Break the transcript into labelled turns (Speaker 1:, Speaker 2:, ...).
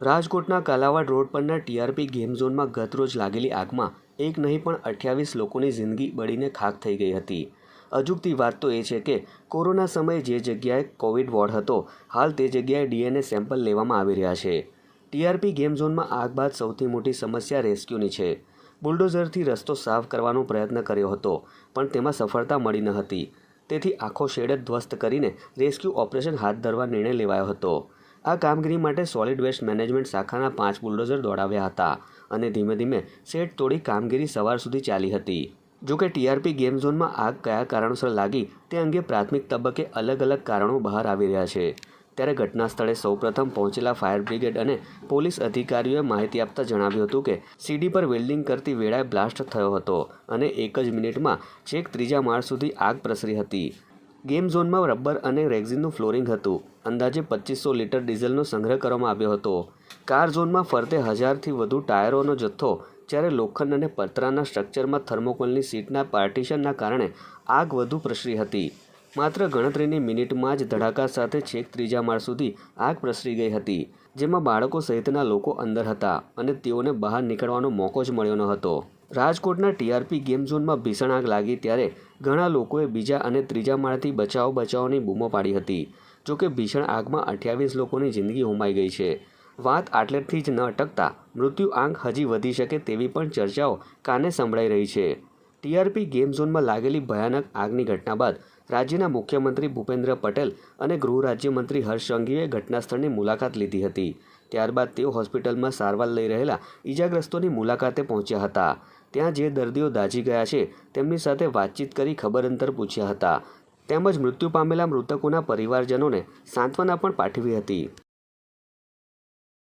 Speaker 1: રાજકોટના કાલાવાડ રોડ પરના TRP game ઝોનમાં ગતરોજ લાગેલી આગમાં એક નહીં પણ અઠ્યાવીસ લોકોની જિંદગી બળીને ખાખ થઈ ગઈ હતી. અજુગતી વાત તો એ છે કે કોરોના સમયે જે જગ્યાએ કોવિડ વોર્ડ હતો, હાલ તે જગ્યાએ ડીએનએ સેમ્પલ લેવામાં આવી રહ્યા છે. ટીઆરપી ગેમ ઝોનમાં આગ બાદ સૌથી મોટી સમસ્યા રેસ્ક્યુની છે. બુલડોઝરથી રસ્તો સાફ કરવાનો પ્રયત્ન કર્યો હતો, પણ તેમાં સફળતા મળી ન હતી. તેથી આખો શેડ ધ્વસ્ત કરીને રેસ્ક્યુ ઓપરેશન હાથ ધરવા નિર્ણય લેવાયો હતો. આ કામગીરી માટે સોલિડ વેસ્ટ મેનેજમેન્ટ શાખાના પાંચ બુલડોઝર દોડાવ્યા હતા અને ધીમે ધીમે સેટ તોડી કામગીરી સવાર સુધી ચાલી હતી. જોકે ટીઆરપી ગેમ ઝોનમાં આગ કયા કારણોસર લાગી તે અંગે પ્રાથમિક તબક્કે અલગ અલગ કારણો બહાર આવી રહ્યા છે. ત્યારે ઘટના સ્થળે સૌપ્રથમ પહોંચેલા ફાયર બ્રિગેડ અને પોલીસ અધિકારીઓએ માહિતી આપતા જણાવ્યું હતું કે સીડી પર વેલ્ડિંગ કરતી વેળાએ બ્લાસ્ટ થયો હતો અને એક જ મિનિટમાં છેક ત્રીજા માળ સુધી આગ પ્રસરી હતી. ગેમ ઝોનમાં રબર અને રેક્ઝિનનું ફ્લોરિંગ હતું. અંદાજે પચીસો લીટર ડીઝલનો સંગ્રહ કરવામાં આવ્યો હતો. કાર ઝોનમાં ફરતે હજારથી વધુ ટાયરોનો જથ્થો, જ્યારે લોખંડ અને પતરાના સ્ટ્રક્ચરમાં થર્મોકોલની સીટના પાર્ટીશનના કારણે આગ વધુ પ્રસરી હતી. માત્ર ગણતરીની મિનિટમાં જ ધડાકા સાથે છેક ત્રીજા માળ સુધી આગ પ્રસરી ગઈ હતી, જેમાં બાળકો સહિતના લોકો અંદર હતા અને તેઓને બહાર નીકળવાનો મોકો જ મળ્યો ન હતો. રાજકોટના ટીઆરપી ગેમ ઝોનમાં ભીષણ આગ લાગી ત્યારે ઘણા લોકોએ બીજા અને ત્રીજા માળથી બચાવ બચાવની બૂમો પાડી હતી. જોકે ભીષણ આગમાં અઠ્યાવીસ લોકોની જિંદગી હોમાઈ ગઈ છે. વાત આટલેથી જ ન અટકતા મૃત્યુ આંક હજી વધી શકે તેવી પણ ચર્ચાઓ કાને સંભળાઈ રહી છે. ટીઆરપી ગેમ ઝોનમાં લાગેલી ભયાનક આગની ઘટના બાદ રાજ્યના મુખ્યમંત્રી ભૂપેન્દ્ર પટેલ અને ગૃહ રાજ્યમંત્રી હર્ષ સંઘવીએ ઘટનાસ્થળની મુલાકાત લીધી હતી. ત્યારબાદ તેઓ હોસ્પિટલમાં સારવાર લઈ રહેલા ઈજાગ્રસ્તોની મુલાકાતે પહોંચ્યા હતા. ત્યાં જે દર્દીઓ દાઝી ગયા છે, તેમની સાથે વાતચીત કરી ખબર અંતર પૂછ્યા હતા. તેમજ મૃત્યુ પામેલા મૃતકોના પરિવારજનોને સાંત્વના પણ પાઠવી હતી.